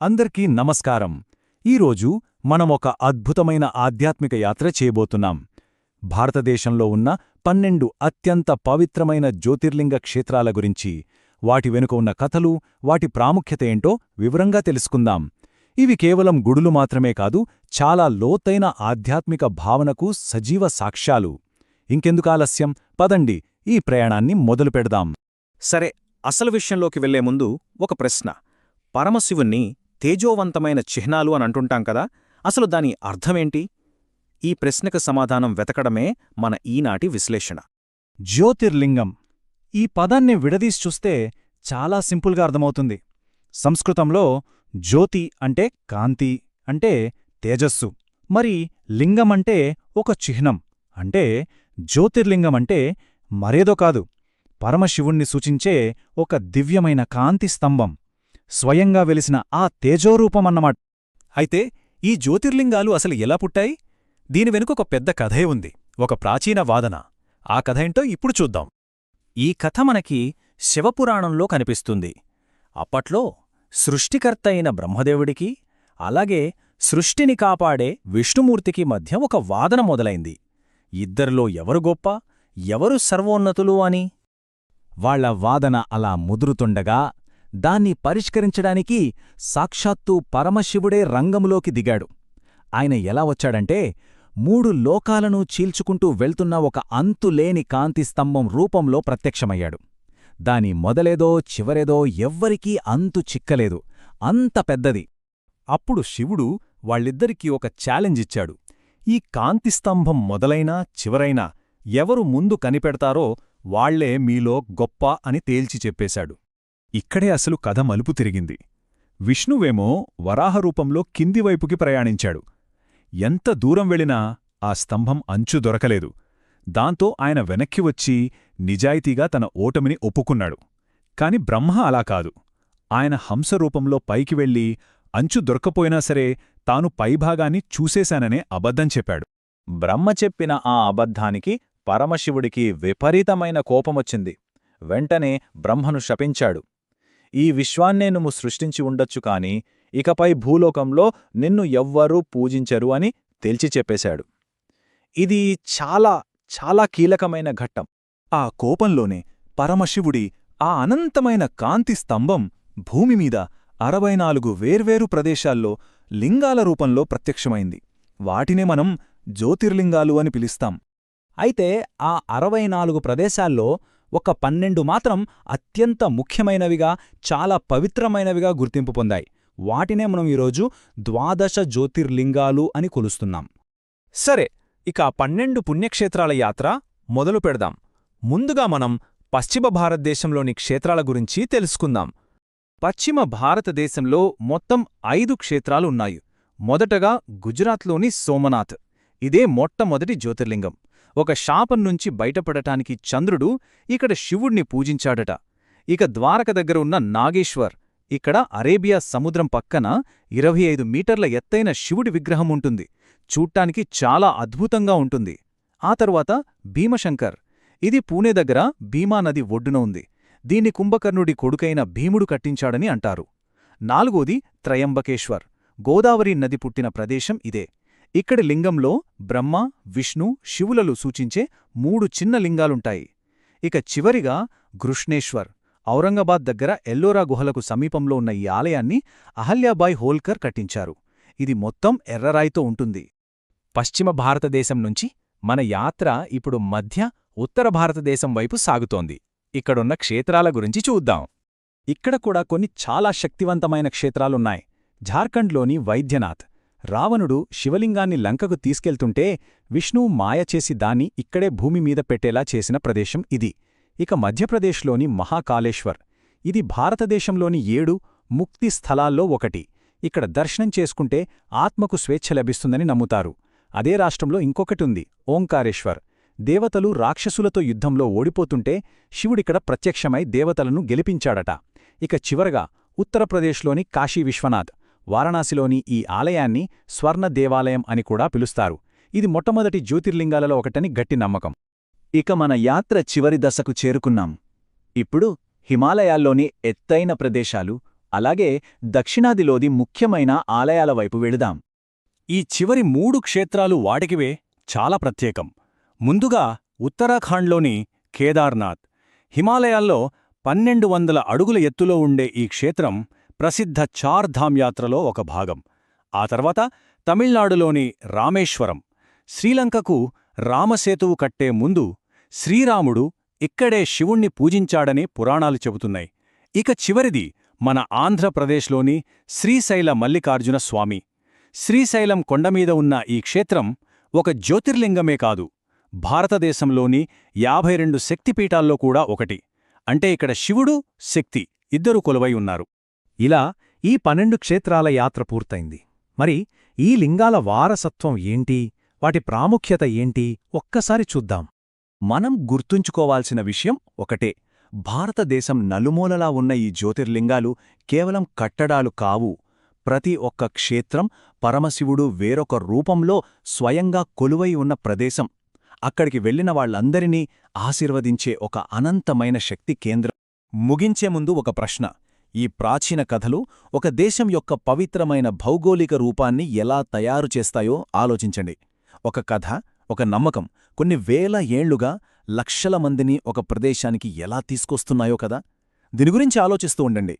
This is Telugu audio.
అందరికీ నమస్కారం. ఈరోజు మనం ఒక అద్భుతమైన ఆధ్యాత్మిక యాత్ర చేయబోతున్నాం. భారతదేశంలో ఉన్న పన్నెండు అత్యంత పవిత్రమైన జ్యోతిర్లింగ క్షేత్రాల గురించి వాటి వెనుక ఉన్న కథలు వాటి ప్రాముఖ్యత ఏంటో వివరంగా తెలుసుకుందాం. ఇవి కేవలం గుడులు మాత్రమే కాదు చాలా లోతైన ఆధ్యాత్మిక భావనకు సజీవ సాక్ష్యాలు. ఇంకెందుకు ఆలస్యం? పదండి ఈ ప్రయాణాన్ని మొదలు పెడదాం సరే అసలు విషయంలోకి వెళ్ళే ముందు ఒక ప్రశ్న. పరమశివుణ్ణి తేజోవంతమైన చిహ్నాలు అని అంటుంటాం కదా అసలు దాని అర్థమేంటి? ఈ ప్రశ్నకు సమాధానం వెతకడమే మన ఈనాటి విశ్లేషణ. జ్యోతిర్లింగం. ఈ పదాన్ని విడదీసి చూస్తే చాలా సింపుల్గా అర్థమవుతుంది. సంస్కృతంలో జ్యోతి అంటే కాంతి అంటే తేజస్సు. మరి లింగం అంటే ఒక చిహ్నం అంటే జ్యోతిర్లింగమంటే మరేదో కాదు. పరమశివుణ్ణి సూచించే ఒక దివ్యమైన కాంతి స్తంభం. స్వయంగా వెలిసిన ఆ తేజోరూపమన్నమాట. అయితే ఈ జ్యోతిర్లింగాలు అసలు ఎలా పుట్టాయి? దీని వెనుక ఒక పెద్ద కథే ఉంది ఒక ప్రాచీన వాదన. ఆ కథేంటో ఇప్పుడు చూద్దాం. ఈ కథ మనకి శివపురాణంలో కనిపిస్తుంది. అప్పట్లో సృష్టికర్త అయిన బ్రహ్మదేవుడికి అలాగే సృష్టిని కాపాడే విష్ణుమూర్తికి మధ్య ఒక వాదన మొదలైంది. ఇద్దరిలో ఎవరు గొప్ప ఎవరు సర్వోన్నతులు అని? వాళ్ళ వాదన అలా ముదురుతుండగా దాన్ని పరిష్కరించడానికి సాక్షాత్తు పరమశివుడే రంగంలోకి దిగాడు. ఆయన ఎలా వచ్చాడంటే మూడు లోకాలను చీల్చుకుంటూ వెళ్తున్న ఒక అంతులేని కాంతిస్తంభం రూపంలో ప్రత్యక్షమయ్యాడు. దాని మొదలేదో చివరేదో ఎవ్వరికీ అంతు చిక్కలేదు అంత పెద్దది. అప్పుడు శివుడు వాళ్ళిద్దరికీ ఒక ఛాలెంజ్ ఇచ్చాడు. ఈ కాంతిస్తంభం మొదలైనా చివరైనా ఎవరు ముందు కనిపెడతారో వాళ్ళే మీలో గొప్ప అని తేల్చి చెప్పేశాడు. ఇక్కడే అసలు కథ మలుపు తిరిగింది. విష్ణువేమో వరాహరూపంలో కిందివైపుకి ప్రయాణించాడు. ఎంత దూరం వెళ్ళినా ఆ స్తంభం అంచు దొరకలేదు. దాంతో ఆయన వెనక్కి వచ్చి నిజాయితీగా తన ఓటమిని ఒప్పుకున్నాడు. కాని బ్రహ్మ అలా కాదు. ఆయన హంసరూపంలో పైకి వెళ్ళి అంచు దొరకపోయినా సరే తాను పైభాగాన్ని చూసేశాననే అబద్ధం చెప్పాడు. బ్రహ్మ చెప్పిన ఆ అబద్ధానికి పరమశివుడికి విపరీతమైన కోపమొచ్చింది. వెంటనే బ్రహ్మను శపించాడు. ఈ విశ్వాన్నే నువ్వు సృష్టించి ఉండొచ్చు కాని ఇకపై భూలోకంలో నిన్ను ఎవ్వరూ పూజించరు అని తేల్చి చెప్పేశాడు. ఇది చాలా చాలా కీలకమైన ఘట్టం. ఆ కోపంలోనే పరమశివుడి ఆ అనంతమైన కాంతి స్తంభం భూమిమీద అరవై నాలుగు వేర్వేరు ప్రదేశాల్లో లింగాల రూపంలో ప్రత్యక్షమైంది. వాటినే మనం జ్యోతిర్లింగాలు అని పిలుస్తాం. అయితే ఆ అరవై నాలుగు ప్రదేశాల్లో ఒక పన్నెండు మాత్రం అత్యంత ముఖ్యమైనవిగా చాలా పవిత్రమైనవిగా గుర్తింపు పొందాయి. వాటినే మనం ఈరోజు ద్వాదశ జ్యోతిర్లింగాలు అని కొలుస్తున్నాం. సరే ఇక పన్నెండు పుణ్యక్షేత్రాల యాత్ర మొదలు పెడదాం. ముందుగా మనం పశ్చిమ భారతదేశంలోని క్షేత్రాల గురించి తెలుసుకుందాం. పశ్చిమ భారతదేశంలో మొత్తం ఐదు క్షేత్రాలున్నాయి మొదటగా గుజరాత్లోని సోమనాథ్. ఇదే మొట్టమొదటి జ్యోతిర్లింగం. ఒక శాపం నుంచి బయటపడటానికి చంద్రుడు ఇక్కడ శివుణ్ణి పూజించాడట. ఇక ద్వారక దగ్గర ఉన్న నాగేశ్వర్ ఇక్కడ అరేబియా సముద్రం పక్కన ఇరవై ఐదు మీటర్ల ఎత్తైన శివుడి విగ్రహం ఉంటుంది. చూట్టానికి చాలా అద్భుతంగా ఉంటుంది. ఆ తరువాత భీమశంకర్. ఇది పూణే దగ్గర భీమానది ఒడ్డున ఉంది. దీన్ని కుంభకర్ణుడి కొడుకైన భీముడు కట్టించాడని అంటారు. నాలుగోది త్రయంబకేశ్వర్. గోదావరి నది పుట్టిన ప్రదేశం ఇదే. ఇక్కడి లింగంలో బ్రహ్మ విష్ణు శివులలు సూచించే మూడు చిన్న లింగాలుంటాయి. ఇక చివరిగా గృష్ణేశ్వర్. ఔరంగాబాద్ దగ్గర ఎల్లోరా గుహలకు సమీపంలో ఉన్న ఈ ఆలయాన్ని అహల్యాబాయ్ హోల్కర్ కట్టించారు. ఇది మొత్తం ఎర్రరాయితో ఉంటుంది. పశ్చిమ భారతదేశం నుంచి మన యాత్ర ఇప్పుడు మధ్య ఉత్తర భారతదేశం వైపు సాగుతోంది. ఇక్కడున్న క్షేత్రాల గురించి చూద్దాం. ఇక్కడ కూడా కొన్ని చాలా శక్తివంతమైన క్షేత్రాలున్నాయి. ఝార్ఖండ్లోని వైద్యనాథ్. రావణుడు శివలింగాన్ని లంకకు తీసుకెళ్తుంటే విష్ణువు మాయచేసి దాన్ని ఇక్కడే భూమిమీద పెట్టేలా చేసిన ప్రదేశం ఇది. ఇక మధ్యప్రదేశ్లోని మహాకాళేశ్వర్. ఇది భారతదేశంలోని ఏడు ముక్తి స్థలాల్లో ఒకటి. ఇక్కడ దర్శనం చేసుకుంటే ఆత్మకు స్వేచ్ఛ లభిస్తుందని నమ్ముతారు. అదే రాష్ట్రంలో ఇంకొకటుంది ఓంకారేశ్వర్. దేవతలు రాక్షసులతో యుద్ధంలో ఓడిపోతుంటే శివుడిక్కడ ప్రత్యక్షమై దేవతలను గెలిపించాడట. ఇక చివరగా ఉత్తరప్రదేశ్లోని కాశీ విశ్వనాథ్. వారణాసిలోని ఈ ఆలయాన్ని స్వర్ణ దేవాలయం అని కూడా పిలుస్తారు. ఇది మొట్టమొదటి జ్యోతిర్లింగాలలో ఒకటని గట్టి నమ్మకం. ఇక మన యాత్ర చివరి దశకు చేరుకున్నాం. ఇప్పుడు హిమాలయాల్లోని ఎత్తైన ప్రదేశాలు అలాగే దక్షిణాదిలోది ముఖ్యమైన ఆలయాల వైపు వెళుదాం. ఈ చివరి మూడు క్షేత్రాలు వాటికివే చాలా ప్రత్యేకం. ముందుగా ఉత్తరాఖండ్లోని కేదార్నాథ్. హిమాలయాల్లో పన్నెండు వందల అడుగుల ఎత్తులో ఉండే ఈ క్షేత్రం ప్రసిద్ధ చార్ధామ్ యాత్రలో ఒక భాగం. ఆ తర్వాత తమిళనాడులోని రామేశ్వరం. శ్రీలంకకు రామసేతువు కట్టే ముందు శ్రీరాముడు ఇక్కడే శివుణ్ణి పూజించాడని పురాణాలు చెబుతున్నాయి. ఇక చివరిది మన ఆంధ్రప్రదేశ్లోని శ్రీశైల మల్లికార్జున స్వామి. శ్రీశైలం కొండమీద ఉన్న ఈ క్షేత్రం ఒక జ్యోతిర్లింగమే కాదు. భారతదేశంలోని యాభై రెండు శక్తిపీఠాల్లో కూడా ఒకటి. అంటే ఇక్కడ శివుడు శక్తి ఇద్దరు కొలువై ఉన్నారు. ఇలా ఈ పన్నెండు క్షేత్రాల యాత్ర పూర్తయింది. మరి ఈ లింగాల వారసత్వం ఏంటి? వాటి ప్రాముఖ్యత ఏంటి? ఒక్కసారి చూద్దాం. మనం గుర్తుంచుకోవాల్సిన విషయం ఒకటే. భారతదేశం నలుమూలలా ఉన్న ఈ జ్యోతిర్లింగాలు కేవలం కట్టడాలు కావు. ప్రతి ఒక్క క్షేత్రం పరమశివుడు వేరొక రూపంలో స్వయంగా కొలువై ఉన్న ప్రదేశం. అక్కడికి వెళ్ళిన వాళ్ళందరినీ ఆశీర్వదించే ఒక అనంతమైన శక్తి కేంద్రం. ముగించే ముందు ఒక ప్రశ్న. ఈ ప్రాచీన కథలు ఒక దేశం యొక్క పవిత్రమైన భౌగోళిక రూపాన్ని ఎలా తయారు చేస్తాయో ఆలోచించండి. ఒక కథ ఒక నమ్మకం కొన్ని వేల ఏళ్ళుగా లక్షల మందిని ఒక ప్రదేశానికి ఎలా తీసుకొస్తున్నాయో కదా? దీని గురించి ఆలోచిస్తూ ఉండండి.